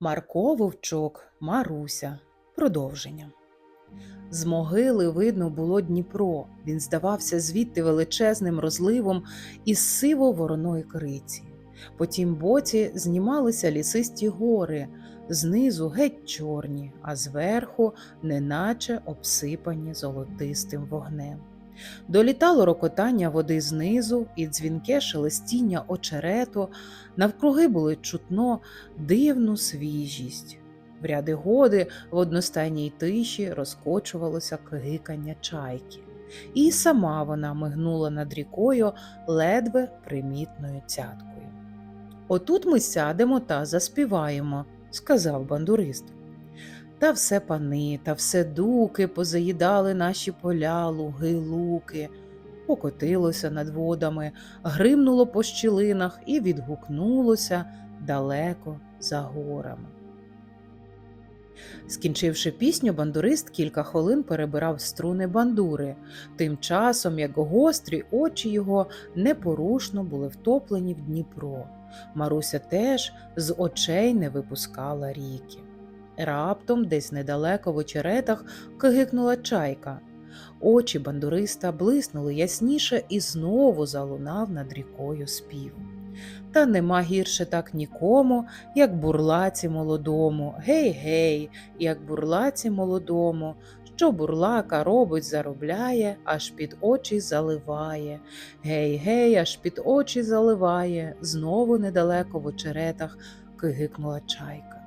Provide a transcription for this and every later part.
Марко Вовчок, Маруся. Продовження. З могили видно було Дніпро. Він здавався звідти величезним розливом із сиво-вороної криці. По тім боці знімалися лісисті гори, знизу геть чорні, а зверху неначе обсипані золотистим вогнем. Долітало рокотання води знизу і дзвінке шелестіння очерету, навкруги було чутно дивну свіжість. В ряди годи в одностайній тиші розкочувалося кигикання чайки, і сама вона мигнула над рікою ледве примітною цяткою. Отут ми сядемо та заспіваємо, сказав бандурист. Та все пани, та все дуки позаїдали наші поля, луги, луки, покотилося над водами, гримнуло по щілинах і відгукнулося далеко за горами. Скінчивши пісню, бандурист кілька хвилин перебирав струни бандури, тим часом як гострі очі його непорушно були втоплені в Дніпро. Маруся теж з очей не випускала ріки. Раптом, десь недалеко в очеретах, кигикнула чайка. Очі бандуриста блиснули ясніше і знову залунав над рікою спів. Та нема гірше так нікому, як бурлаці молодому. Гей, гей, як бурлаці молодому, що бурлака робить, заробляє, аж під очі заливає. Гей, гей, аж під очі заливає, знову недалеко в очеретах кигикнула чайка.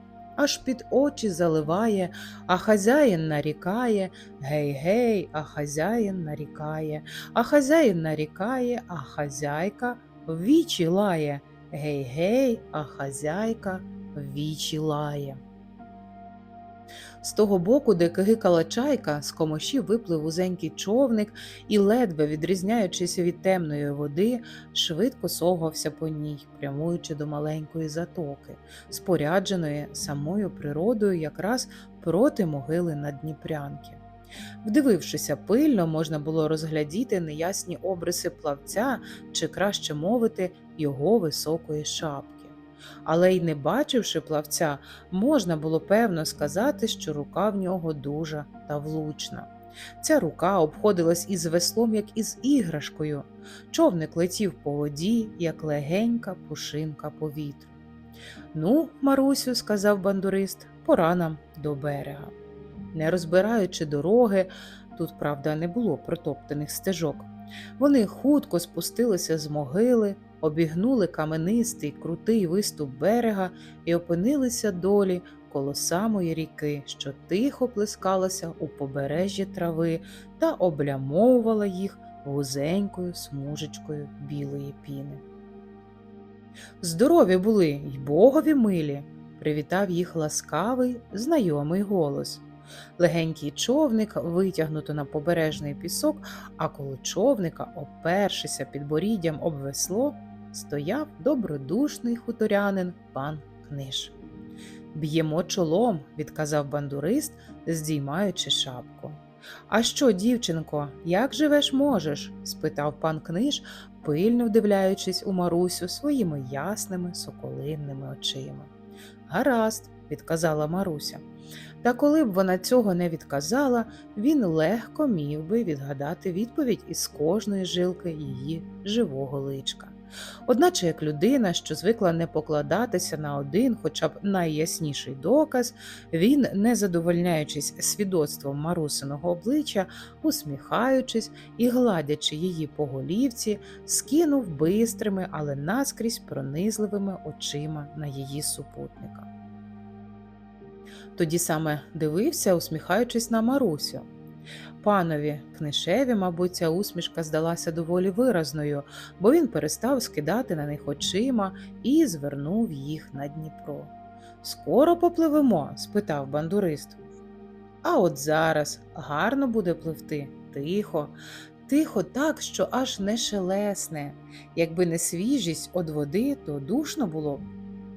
Аж під очі заливає, а хазяїн нарікає, гей, гей, а хазяїн нарікає, а хазяїн нарікає, а хазяйка вічі лає. Гей, гей, а хазяйка вічі лає. З того боку, де кигикала чайка, з комошів виплив узенький човник і, ледве відрізняючись від темної води, швидко совгався по ній, прямуючи до маленької затоки, спорядженої самою природою якраз проти могили на Дніпрянки. Вдивившися пильно, можна було розглядіти неясні обриси плавця чи, краще мовити, його високої шапки. Але й не бачивши плавця, можна було певно сказати, що рука в нього дуже та влучна. Ця рука обходилась із веслом, як із іграшкою. Човник летів по воді, як легенька пушинка повітря. Ну, Марусю, сказав бандурист, пора нам до берега. Не розбираючи дороги, тут, правда, не було протоптаних стежок. Вони хутко спустилися з могили, обігнули каменистий крутий виступ берега і опинилися долі коло самої ріки, що тихо плескалася у побережжі трави та облямовувала їх вузенькою смужечкою білої піни. Здорові були й богові милі, привітав їх ласкавий, знайомий голос. Легенький човник витягнуто на побережний пісок, а коло човника, опершися під боріддям об весло, стояв добродушний хуторянин пан Книж. Б'ємо чолом, відказав бандурист, здіймаючи шапку. А що, дівчинко, як живеш можеш? спитав пан Книж, пильно вдивляючись у Марусю своїми ясними соколинними очима. Гаразд, відказала Маруся. Та коли б вона цього не відказала, він легко міг би відгадати відповідь із кожної жилки її живого личка. Одначе, як людина, що звикла не покладатися на один, хоча б найясніший доказ, він, не задовольняючись свідоцтвом марусиного обличчя, усміхаючись і гладячи її по голівці, скинув бистрими, але наскрізь пронизливими очима на її супутника. Тоді саме дивився, усміхаючись на Марусю. Панові книшеві, мабуть, ця усмішка здалася доволі виразною, бо він перестав скидати на них очима і звернув їх на Дніпро. Скоро попливемо? спитав бандурист. А от зараз гарно буде пливти, тихо, тихо так, що аж не шелесне. Якби не свіжість од води, то душно було б.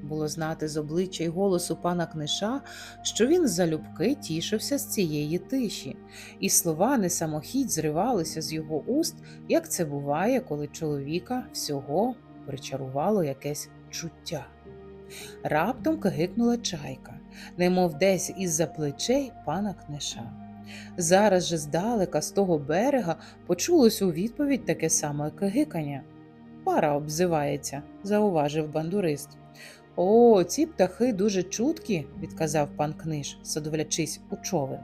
Було знати з обличчя й голосу пана книша, що він залюбки тішився з цієї тиші, і слова не самохідь зривалися з його уст, як це буває, коли чоловіка всього причарувало якесь чуття. Раптом кигикнула чайка, немов десь із-за плечей пана книша. Зараз же здалека з того берега почулось у відповідь таке саме кигикання. Пара обзивається, зауважив бандурист. О, ці птахи дуже чуткі, відказав пан книж, задовлячись у човен.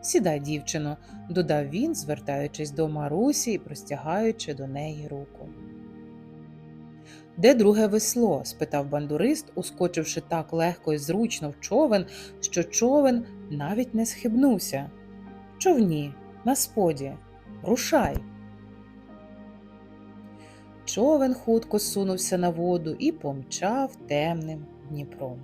Сідай, дівчино, додав він, звертаючись до Марусі і простягаючи до неї руку. Де друге весло? спитав бандурист, ускочивши так легко і зручно в човен, що човен навіть не схибнувся. Човні, на споді, рушай. Човен хутко сунувся на воду і помчав темним Дніпром.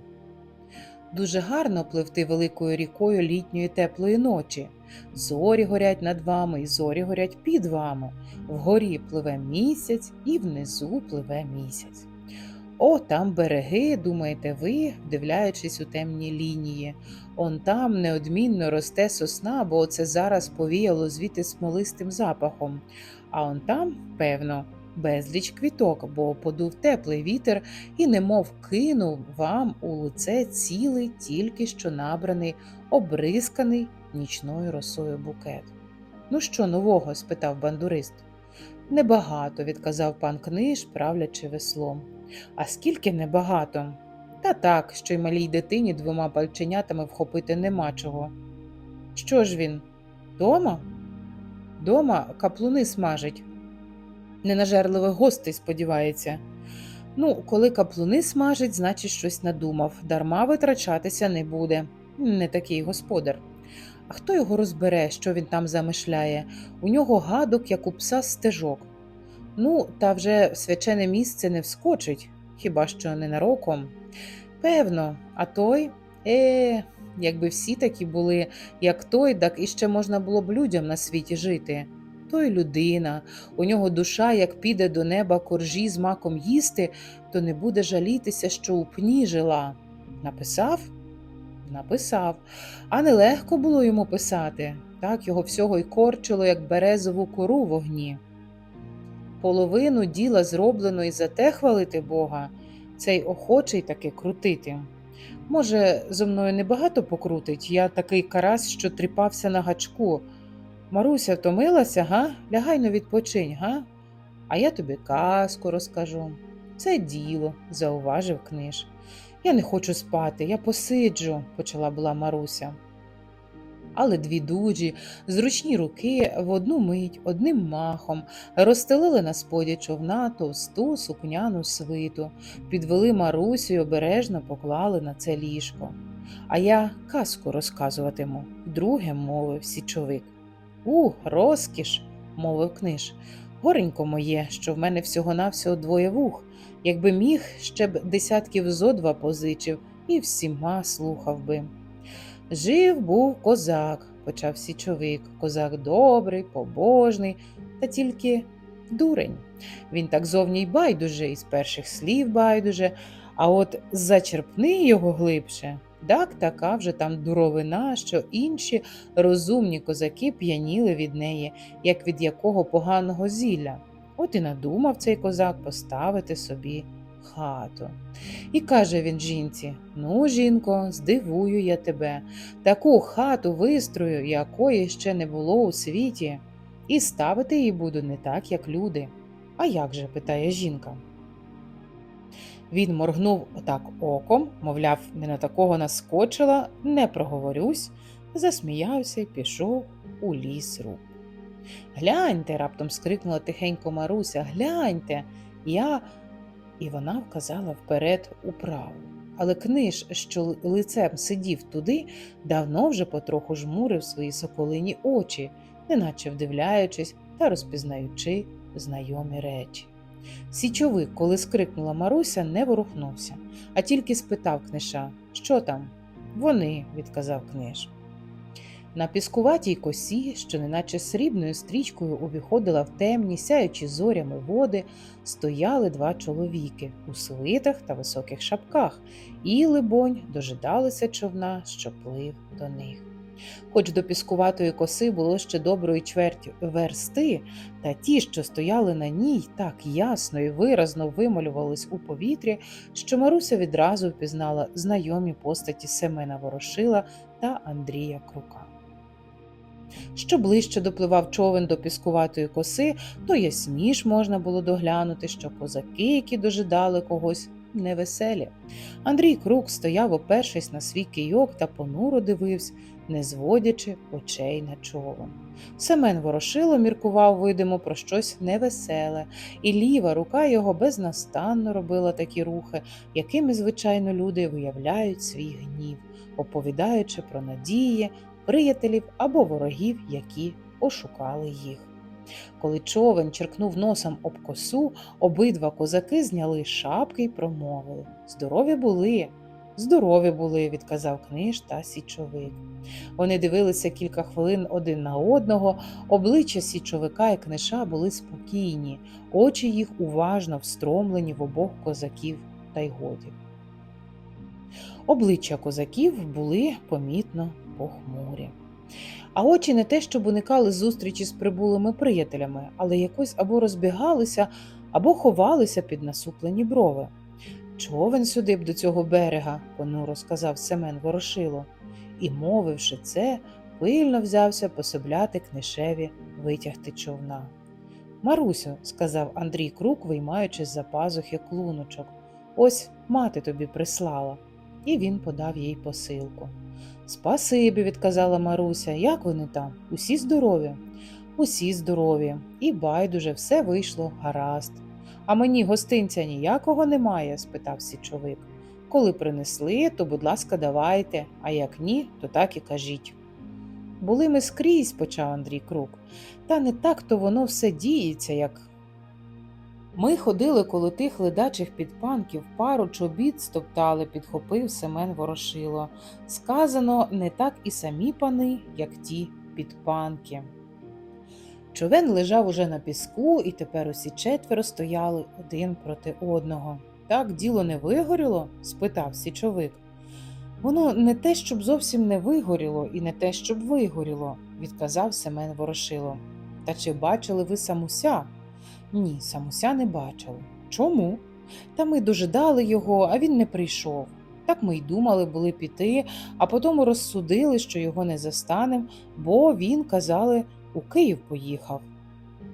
Дуже гарно пливти великою рікою літньої теплої ночі. Зорі горять над вами і зорі горять під вами. Вгорі пливе місяць і внизу пливе місяць. О, там береги, думаєте ви, вдивляючись у темні лінії. Он там неодмінно росте сосна, бо це зараз повіяло звідти смолистим запахом. А он там, певно, безліч квіток, бо подув теплий вітер і немов кинув вам у лице цілий, тільки що набраний, обрисканий нічною росою букет. Ну що нового? спитав бандурист. Небагато, відказав пан книж, правлячи веслом. А скільки небагато? Та так, що й малій дитині двома пальченятами вхопити нема чого. Що ж він? Дома? Дома каплуни смажить. Ненажерливих гостей сподівається. Ну, коли каплуни смажить, значить щось надумав. Дарма витрачатися не буде. Не такий господар. А хто його розбере, що він там замишляє? У нього гадок, як у пса стежок. Ну, та вже в свячене місце не вскочить, хіба що ненароком. Певно, а той, е, якби всі такі були, як той, так іще можна було б людям на світі жити. Той людина, у нього душа, як піде до неба коржі з маком їсти, то не буде жалітися, що у пні жила. Написав? Написав. А нелегко було йому писати. Так його всього й корчило, як березову кору в вогні. Половину діла зроблено і за те хвалити Бога, цей охочий таки крутити. Може, зо мною небагато покрутить, я такий карась, що тріпався на гачку. Маруся втомилася, га? Лягай но відпочинь, га? А я тобі казку розкажу. Це діло, зауважив книж. Я не хочу спати, я посиджу, почала була Маруся. Але дві дуджі, зручні руки в одну мить, одним махом розстелили на споді човна товсту сукняну свиту, підвели Марусю й обережно поклали на це ліжко. А я казку розказуватиму, вдруге мовив січовик. У, розкіш, мовив книж. Горенько моє, що в мене всього-навсього двоє вух. Якби міг, ще б десятків зо два позичив і всіма слухав би. Жив був козак, почав січовик. Козак добрий, побожний, та тільки дурень. Він так зовні й байдуже, із перших слів байдуже, а от зачерпни його глибше. Так така вже там дуровина, що інші розумні козаки п'яніли від неї, як від якого поганого зілля. От і надумав цей козак поставити собі хату. І каже він жінці: Ну, жінко, здивую я тебе, таку хату вистрою, якої ще не було у світі, і ставити її буду не так, як люди. А як же? питає жінка. Він моргнув отак оком, мовляв, не на такого наскочила, не проговорюсь, засміявся і пішов у ліс рук. Гляньте, раптом скрикнула тихенько Маруся, гляньте, я. І вона вказала вперед управу. Але книж, що лицем сидів туди, давно вже потроху жмурив свої соколині очі, неначе вдивляючись та розпізнаючи знайомі речі. Січовик, коли скрикнула Маруся, не ворухнувся, а тільки спитав книша, що там? Вони, відказав книж. На піскуватій косі, що неначе срібною стрічкою увіходила в темні, сяючі зорями води, стояли два чоловіки у свитах та високих шапках, і, либонь, дожидалися човна, що плив до них. Хоч до піскуватої коси було ще доброї чверть версти, та ті, що стояли на ній, так ясно і виразно вималювались у повітрі, що Маруся відразу впізнала знайомі постаті Семена Ворошила та Андрія Крука. Що ближче допливав човен до піскуватої коси, то ясніш можна було доглянути, що козаки, які дожидали когось, невеселі. Андрій Крук стояв, опершись на свій кийок та понуро дивився, не зводячи очей на човен. Семен Ворошило міркував, видимо, про щось невеселе, і ліва рука його безнастанно робила такі рухи, якими, звичайно, люди виявляють свій гнів, оповідаючи про надії, приятелів або ворогів, які ошукали їх. Коли човен черкнув носом об косу, обидва козаки зняли шапки й промовили Здорові були, здорові були, відказав книж та січовик. Вони дивилися кілька хвилин один на одного, обличчя січовика і книша були спокійні, очі їх уважно встромлені в обох козаків та й годі. Обличчя козаків були помітно похмурі. А очі не те, щоб уникали зустрічі з прибулими приятелями, але якось або розбігалися, або ховалися під насуплені брови. Човен сюди б до цього берега, понуро сказав Семен Ворошило, і, мовивши це, пильно взявся пособляти книшеві витягти човна. Марусю, сказав Андрій Крук, виймаючи з-за пазухи клуночок, ось мати тобі прислала. І він подав їй посилку. Спасибі, відказала Маруся. Як вони там? Усі здорові? Усі здорові, і байдуже все вийшло гаразд. А мені гостинця ніякого немає? спитав січовик. Коли принесли, то, будь ласка, давайте, а як ні, то так і кажіть. Були ми скрізь, почав Андрій Крук, та не так то воно все діється, як. Ми ходили коло тих ледачих підпанків, пару чобіт стоптали, підхопив Семен Ворошило. Сказано не так і самі пани, як ті підпанки. Човен лежав уже на піску, і тепер усі четверо стояли один проти одного. Так діло не вигоріло? спитав січовик. Воно не те, щоб зовсім не вигоріло, і не те, щоб вигоріло, відказав Семен Ворошило. Та чи бачили ви самуся? Ні, самуся не бачили. Чому? Та ми дожидали його, а він не прийшов. Так ми й думали були піти, а потім розсудили, що його не застанем, бо він, казали, у Київ поїхав.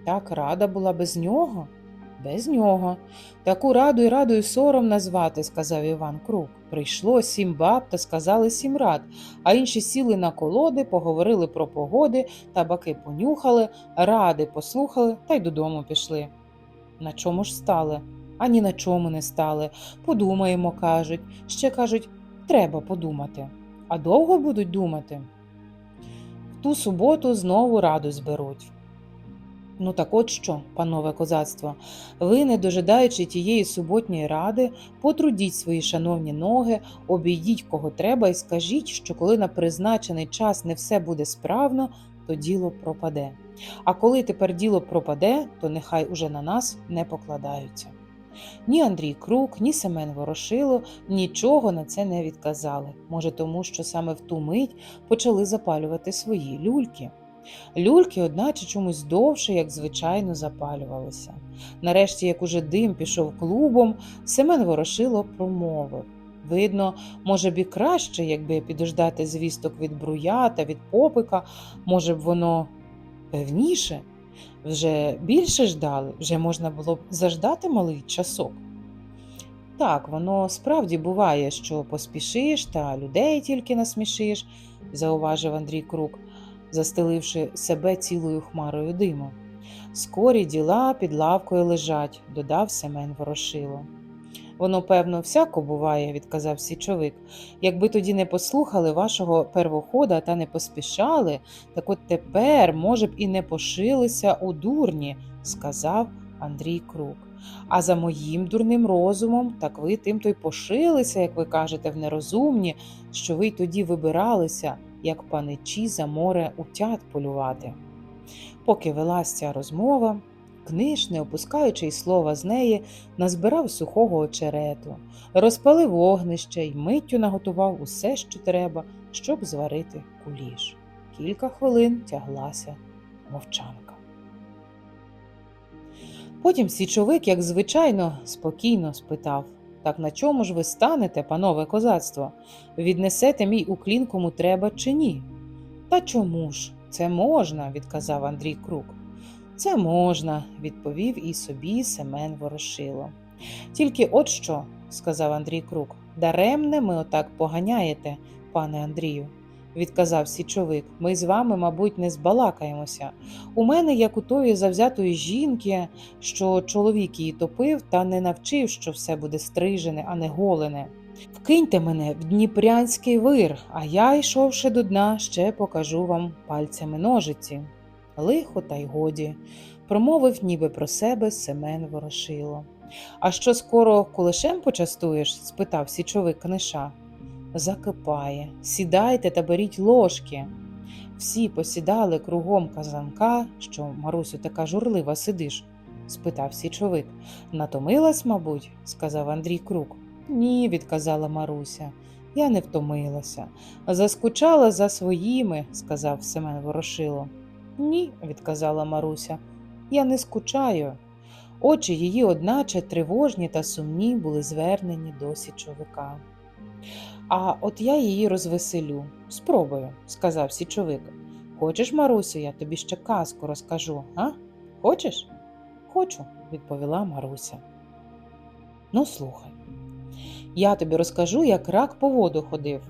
Так рада була без нього? Без нього. Таку раду й раду й сором назвати, сказав Іван Крук. Прийшло сім баб та сказали сім рад, а інші сіли на колоди, поговорили про погоди, табаки понюхали, ради послухали та й додому пішли. На чому ж стали? Ані на чому не стали. Подумаємо, кажуть. Ще кажуть, треба подумати. А довго будуть думати? Ту суботу знову раду зберуть. Ну так от що, панове козацтво, ви, не дожидаючи тієї суботньої ради, потрудіть свої шановні ноги, обійдіть кого треба і скажіть, що коли на призначений час не все буде справно, то діло пропаде. А коли тепер діло пропаде, то нехай уже на нас не покладаються. Ні Андрій Крук, ні Семен Ворошило нічого на це не відказали. Може, тому що саме в ту мить почали запалювати свої люльки. Люльки, одначе, чомусь довше, як звичайно, запалювалися. Нарешті, як уже дим пішов клубом, Семен Ворошило промовив. Видно, може б і краще, якби підождати звісток від бруя та від попика, може б воно певніше. Вже більше ждали, вже можна було б заждати малий часок. Так, воно справді буває, що поспішиш та людей тільки насмішиш, зауважив Андрій Крук, застеливши себе цілою хмарою диму. Скорі діла під лавкою лежать, додав Семен Ворошило. Воно, певно, всяко буває, відказав січовик. Якби тоді не послухали вашого первохода та не поспішали, так от тепер, може б, і не пошилися у дурні, сказав Андрій Крук. А за моїм дурним розумом, так ви тим то й пошилися, як ви кажете, в нерозумні, що ви й тоді вибиралися, як паничі за море утят полювати. Поки велась ця розмова, книж, не опускаючи й слова з неї, назбирав сухого очерету, розпалив вогнище й миттю наготував усе, що треба, щоб зварити куліш. Кілька хвилин тяглася мовчанка. Потім січовик, як звичайно, спокійно спитав Так на чому ж ви станете, панове козацтво? Віднесете мій уклін кому треба чи ні? Та чому ж? Це можна, відказав Андрій Крук. Це можна, відповів і собі Семен Ворошило. Тільки от що, сказав Андрій Крук, даремне ми отак поганяєте, пане Андрію, відказав січовик. Ми з вами, мабуть, не збалакаємося. У мене, як у тої завзятої жінки, що чоловік її топив та не навчив, що все буде стрижене, а не голене. Вкиньте мене в Дніпрянський вир, а я, йшовши до дна, ще покажу вам пальцями ножиці. Лихо та й годі, промовив ніби про себе Семен Ворошило. А що скоро кулешем почастуєш? спитав січовик книша. Закипає, сідайте та беріть ложки. Всі посідали кругом казанка, що Марусю така журлива сидиш? спитав січовик. Натомилась, мабуть, сказав Андрій Крук. Ні, відказала Маруся. Я не втомилася. Заскучала за своїми, сказав Семен Ворошило. Ні, відказала Маруся. Я не скучаю. Очі її, одначе тривожні та сумні, були звернені до січовика. А от я її розвеселю. Спробую, сказав січовик. Хочеш, Марусю, я тобі ще казку розкажу, а? Хочеш? Хочу, відповіла Маруся. Ну, слухай. Я тобі розкажу, як рак по воду ходив.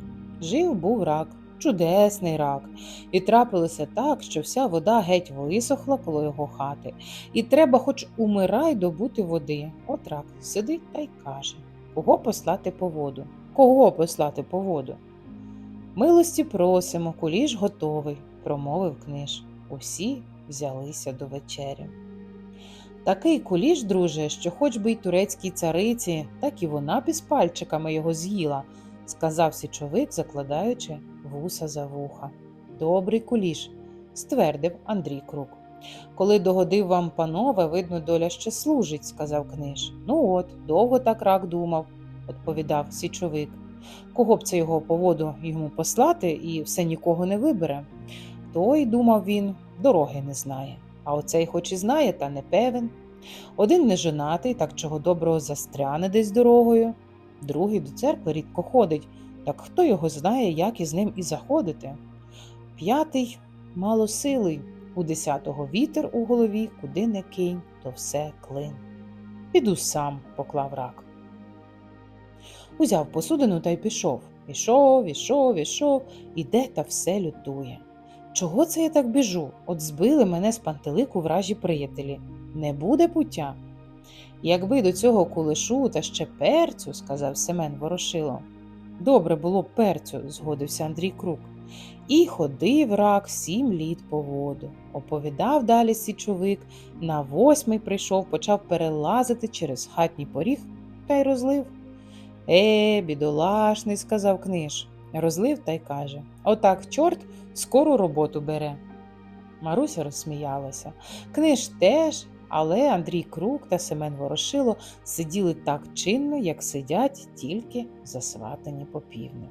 Жив був рак, чудесний рак, і трапилося так, що вся вода геть висохла коло його хати, і треба хоч умирай добути води. От рак сидить та й каже кого послати по воду? Кого послати по воду? Милості просимо, куліш готовий, промовив книж. Усі взялися до вечері. Такий куліш, друже, що хоч би й турецькій цариці, так і вона під пальчиками його з'їла, сказав січовик, закладаючи вуса за вуха. Добрий куліш, ствердив Андрій Крук. Коли догодив вам, панове, видно, доля ще служить, сказав книж. Ну от, довго так рак думав, відповідав січовик. Кого б це його по воду йому послати і все нікого не вибере? Той, думав він, дороги не знає. А оцей хоч і знає, та не певен. Один не жонатий, так чого доброго застряне десь дорогою, другий до церкви рідко ходить, так хто його знає, як із ним і заходити. П'ятий малосилий, у десятого вітер у голові, куди не кинь, то все клин. Піду сам, поклав рак. Узяв посудину та й пішов. Ішов, ішов, ішов, іде та все лютує. Чого це я так біжу? От збили мене з пантелику вражі приятелі. Не буде пуття. Якби до цього кулешу та ще перцю, сказав Семен Ворошило. Добре було б перцю, згодився Андрій Крук. І ходив рак сім літ по воду. Оповідав далі січовик, на восьмий прийшов, почав перелазити через хатній поріг та й розлив. Е, бідолашний, сказав книж. Розлив та й каже Отак чорт скору роботу бере. Маруся розсміялася. Книж теж, але Андрій Крук та Семен Ворошило сиділи так чинно, як сидять тільки засватані попівни.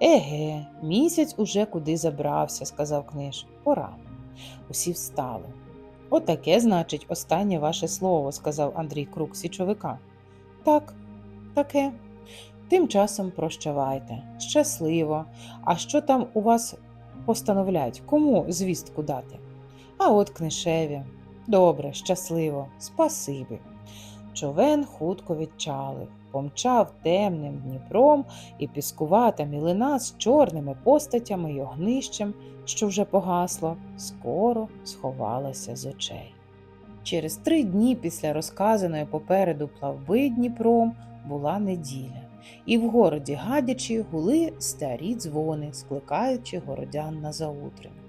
Еге, місяць уже куди забрався, сказав книж. Пора. Усі встали. Отаке, значить, останнє ваше слово, сказав Андрій Крук січовика. Так, таке. Тим часом прощавайте. Щасливо. А що там у вас постановлять? Кому звістку дати? А от книшеві. Добре, щасливо, спасибі. Човен хутко відчалив, помчав темним Дніпром, і піскувата мілина з чорними постатями й огнищем, що вже погасло, скоро сховалася з очей. Через три дні після розказаної попереду плавби Дніпром була неділя, і в городі Гадячі гули старі дзвони, скликаючи городян на заутрень.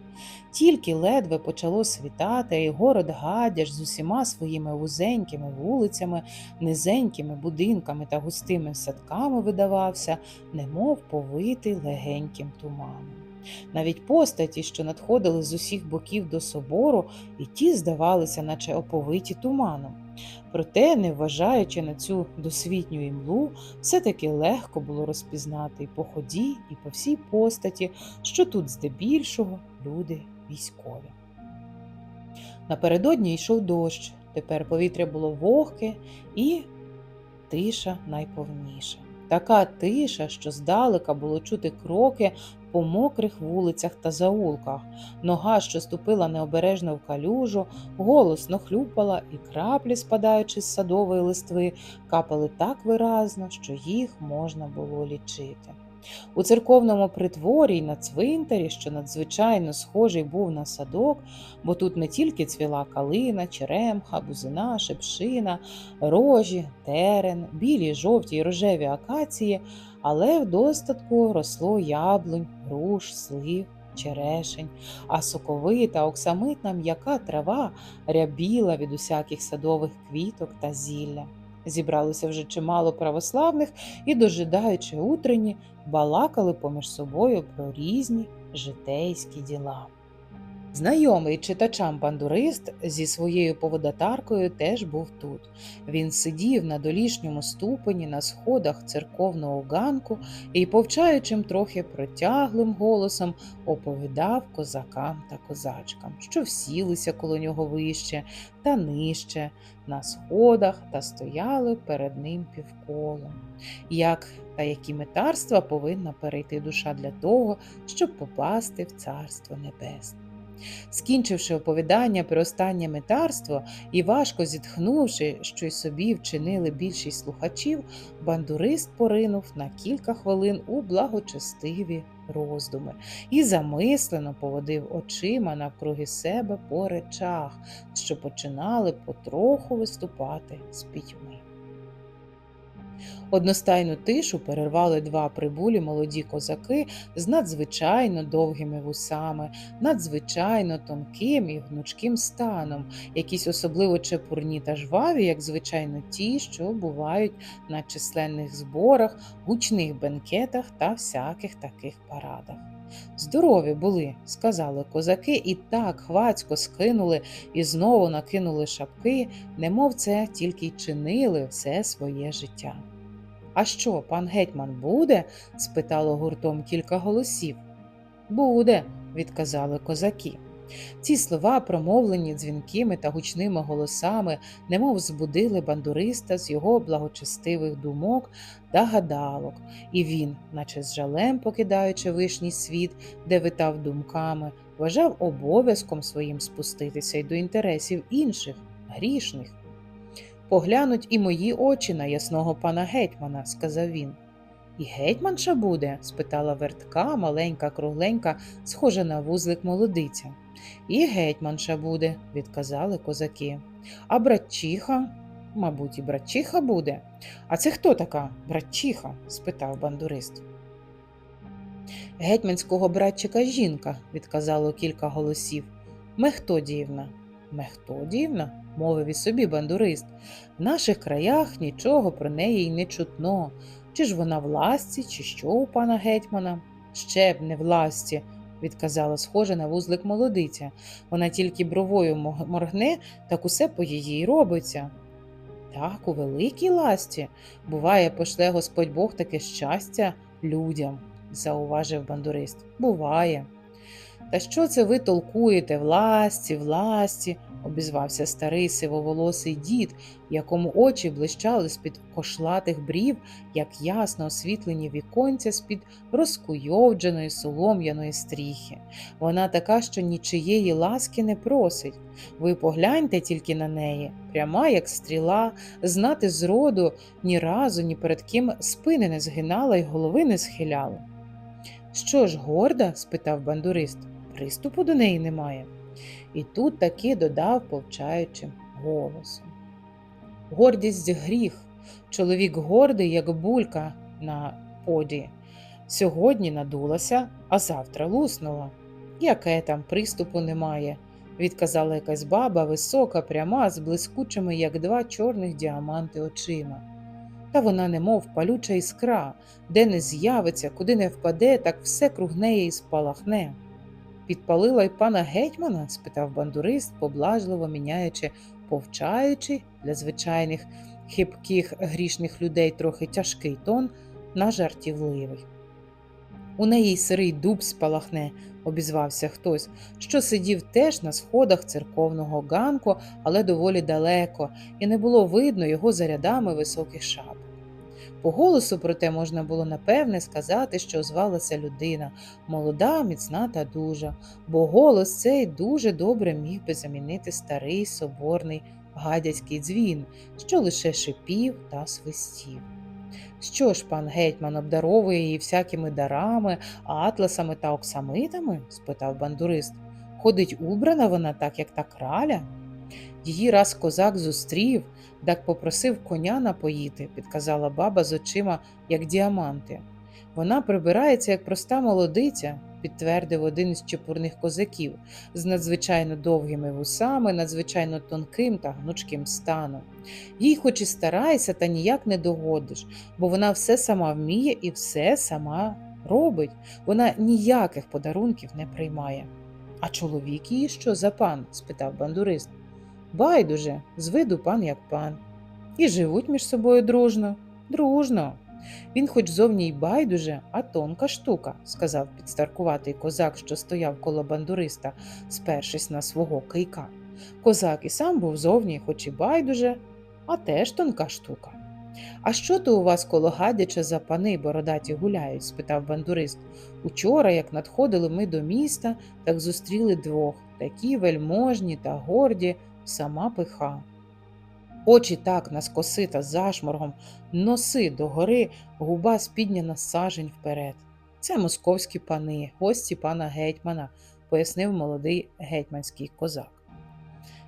Тільки ледве почало світати, і город гадяж з усіма своїми вузенькими вулицями, низенькими будинками та густими садками видавався, немов повитий легеньким туманом. Навіть постаті, що надходили з усіх боків до собору, і ті здавалися, наче оповиті туманом. Проте, не вважаючи на цю досвітню імлу, все-таки легко було розпізнати і по ході, і по всій постаті, що тут здебільшого люди військові. Напередодні йшов дощ, тепер повітря було вогке і тиша найповніша. Така тиша, що здалека було чути кроки по мокрих вулицях та заулках. Нога, що ступила необережно в калюжу, голосно хлюпала, і краплі, спадаючи з садової листви, капали так виразно, що їх можна було лічити. У церковному притворі й на цвинтарі, що надзвичайно схожий був на садок, бо тут не тільки цвіла калина, черемха, бузина, шепшина, рожі, терен, білі, жовті й рожеві акації, але в достатку росло яблунь, груш, слив, черешень, а соковита, оксамитна м'яка трава рябіла від усяких садових квіток та зілля. Зібралося вже чимало православних і, дожидаючи утренні, балакали поміж собою про різні житейські діла. Знайомий читачам бандурист зі своєю поводотаркою теж був тут. Він сидів на долішньому ступені на сходах церковного ганку і, повчаючим трохи протяглим голосом, оповідав козакам та козачкам, що всілися коло нього вище та нижче на сходах та стояли перед ним півколом. Як та які метарства повинна перейти душа для того, щоб попасти в Царство Небесне. Скінчивши оповідання про останнє метарство і важко зітхнувши, що й собі вчинили більшість слухачів, бандурист поринув на кілька хвилин у благочестиві роздуми і замислено поводив очима навкруги себе по речах, що починали потроху виступати з пітьми. Одностайну тишу перервали два прибулі молоді козаки з надзвичайно довгими вусами, надзвичайно тонким і гнучким станом, якісь особливо чепурні та жваві, як звичайно ті, що бувають на численних зборах, гучних бенкетах та всяких таких парадах. Здорові були, сказали козаки, і так хвацько скинули і знову накинули шапки, немов це тільки й чинили все своє життя. А що, пан гетьман буде? спитало гуртом кілька голосів. Буде, відказали козаки. Ці слова, промовлені дзвінкими та гучними голосами, немов збудили бандуриста з його благочестивих думок та гадалок, і він, наче з жалем покидаючи вишній світ, де витав думками, вважав обов'язком своїм спуститися й до інтересів інших, грішних. Поглянуть і мої очі на ясного пана гетьмана, сказав він. І гетьманша буде? спитала вертка, маленька, кругленька, схожа на вузлик молодиця. І гетьманша буде, відказали козаки. А братчиха? Мабуть, і братчиха буде. А це хто така братчиха? спитав бандурист. Гетьманського братчика жінка, відказало кілька голосів. Мехтодіївна. Мехтодіївна? мовив і собі бандурист. В наших краях нічого про неї й не чутно. Чи ж вона в ласці, чи що у пана гетьмана? Ще б не в ласці, відказала схожа на вузлик молодиця. Вона тільки бровою моргне, так усе по її робиться. Так, у великій ласті. Буває, пошле Господь Бог таке щастя людям, зауважив бандурист. Буває. Та що це ви толкуєте власті, власті? Обізвався старий сивоволосий дід, якому очі блищали з-під кошлатих брів, як ясно освітлені віконця з-під розкуйовдженої солом'яної стріхи. Вона така, що нічиєї ласки не просить. Ви погляньте тільки на неї, пряма, як стріла, знати зроду ні разу, ні перед ким спини не згинала й голови не схиляла. Що ж, горда? спитав бандурист. Приступу до неї немає. І тут таки додав повчаючим голосом. Гордість гріх, чоловік гордий, як булька на поді. Сьогодні надулася, а завтра луснула. Яке там приступу немає, відказала якась баба, висока, пряма, з блискучими, як два чорних діаманти очима. Та вона немов палюча іскра, де не з'явиться, куди не впаде, так все круг неї і спалахне. Підпалила й пана гетьмана? спитав бандурист, поблажливо міняючи, повчаючи для звичайних хибких грішних людей трохи тяжкий тон на жартівливий. У неї сирий дуб спалахне, обізвався хтось, що сидів теж на сходах церковного ганку, але доволі далеко, і не було видно його за рядами високих шапок. По голосу, проте, можна було напевне сказати, що озвалася людина, молода, міцна та дужа, бо голос цей дуже добре міг би замінити старий соборний гадяцький дзвін, що лише шипів та свистів. Що ж пан гетьман обдаровує її всякими дарами, атласами та оксамитами? спитав бандурист. Ходить убрана вона так, як та краля? Її раз козак зустрів, так попросив коня напоїти, підказала баба з очима, як діаманти. Вона прибирається, як проста молодиця, підтвердив один із чепурних козаків, з надзвичайно довгими вусами, надзвичайно тонким та гнучким станом. Їй хоч і старайся, та ніяк не догодиш, бо вона все сама вміє і все сама робить. Вона ніяких подарунків не приймає. А чоловік її що за пан? спитав бандурист. Байдуже, з виду пан як пан. І живуть між собою дружно. Дружно. Він хоч зовні й байдуже, а тонка штука, сказав підстаркуватий козак, що стояв коло бандуриста, спершись на свого кийка. Козак і сам був зовні, хоч і байдуже, а теж тонка штука. А що то у вас коло гадяча за пани бородаті гуляють? спитав бандурист. Учора, як надходили ми до міста, так зустріли двох, такі вельможні та горді, сама пиха. Очі так наскосита зашморгом, носи догори, губа спідняна сажень вперед. Це московські пани, гості пана гетьмана, пояснив молодий гетьманський козак.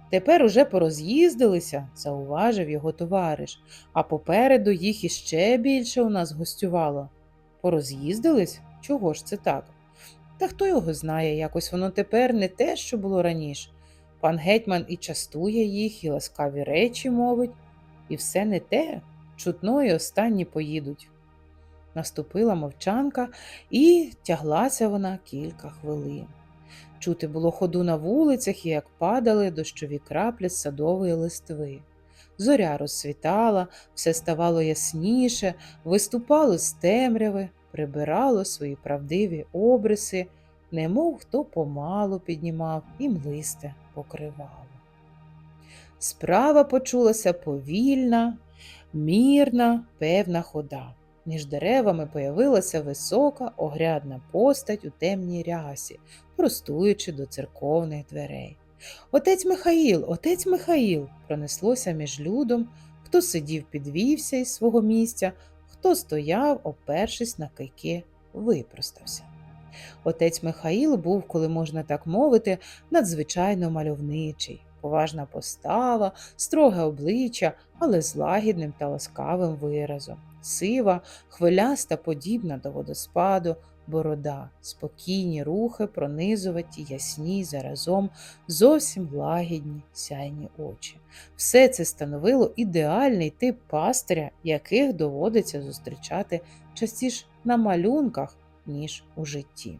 Тепер уже пороз'їздилися, зауважив його товариш, а попереду їх іще більше у нас гостювало. Пороз'їздились? Чого ж це так? Та хто його знає, якось воно тепер не те, що було раніше. Пан гетьман і частує їх, і ласкаві речі мовить, і все не те, чутно і останні поїдуть. Наступила мовчанка, і тяглася вона кілька хвилин. Чути було ходу на вулицях і як падали дощові краплі з садової листви. Зоря розсвітала, все ставало ясніше, виступало з темряви, прибирало свої правдиві обриси, немов хто помалу піднімав і млисте покривало. Справа почулася повільна, мірна, певна хода. Між деревами появилася висока, огрядна постать у темній рясі, простуючи до церковних дверей. Отець Михаїл, отець Михаїл, пронеслося між людом, хто сидів, підвівся із свого місця, хто стояв, опершись на кайки, випростався. Отець Михаїл був, коли можна так мовити, надзвичайно мальовничий, поважна постава, строге обличчя, але з лагідним та ласкавим виразом, сива, хвиляста, подібна до водоспаду, борода, спокійні рухи, пронизуваті, ясні, заразом, зовсім лагідні сяйні очі. Все це становило ідеальний тип пастиря, яких доводиться зустрічати частіше на малюнках, ніж у житті.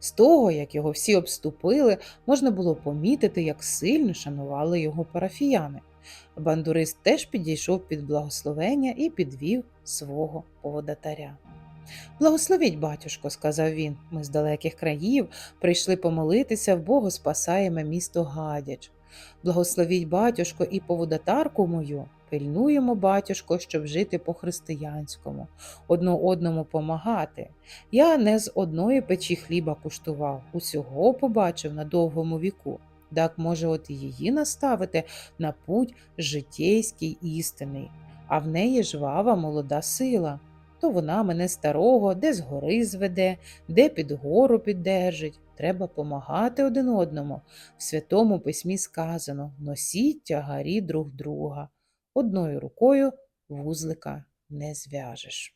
З того, як його всі обступили, можна було помітити, як сильно шанували його парафіяни. Бандурист теж підійшов під благословення і підвів свого поводатаря. Благословіть, батюшко, сказав він. Ми з далеких країв прийшли помолитися в Богу спасаєме місто Гадяч. Благословіть, батюшко, і поводатарку мою. Пильнуємо, батюшко, щоб жити по-християнському, одно одному помагати. Я не з одної печі хліба куштував, усього побачив на довгому віку. Так, може, от її наставити на путь житейський істинний, а в неї жвава молода сила. То вона мене старого де з гори зведе, де під гору піддержить. Треба помагати один одному. В святому письмі сказано носіть тягарі друг друга. Одною рукою вузлика не зв'яжеш.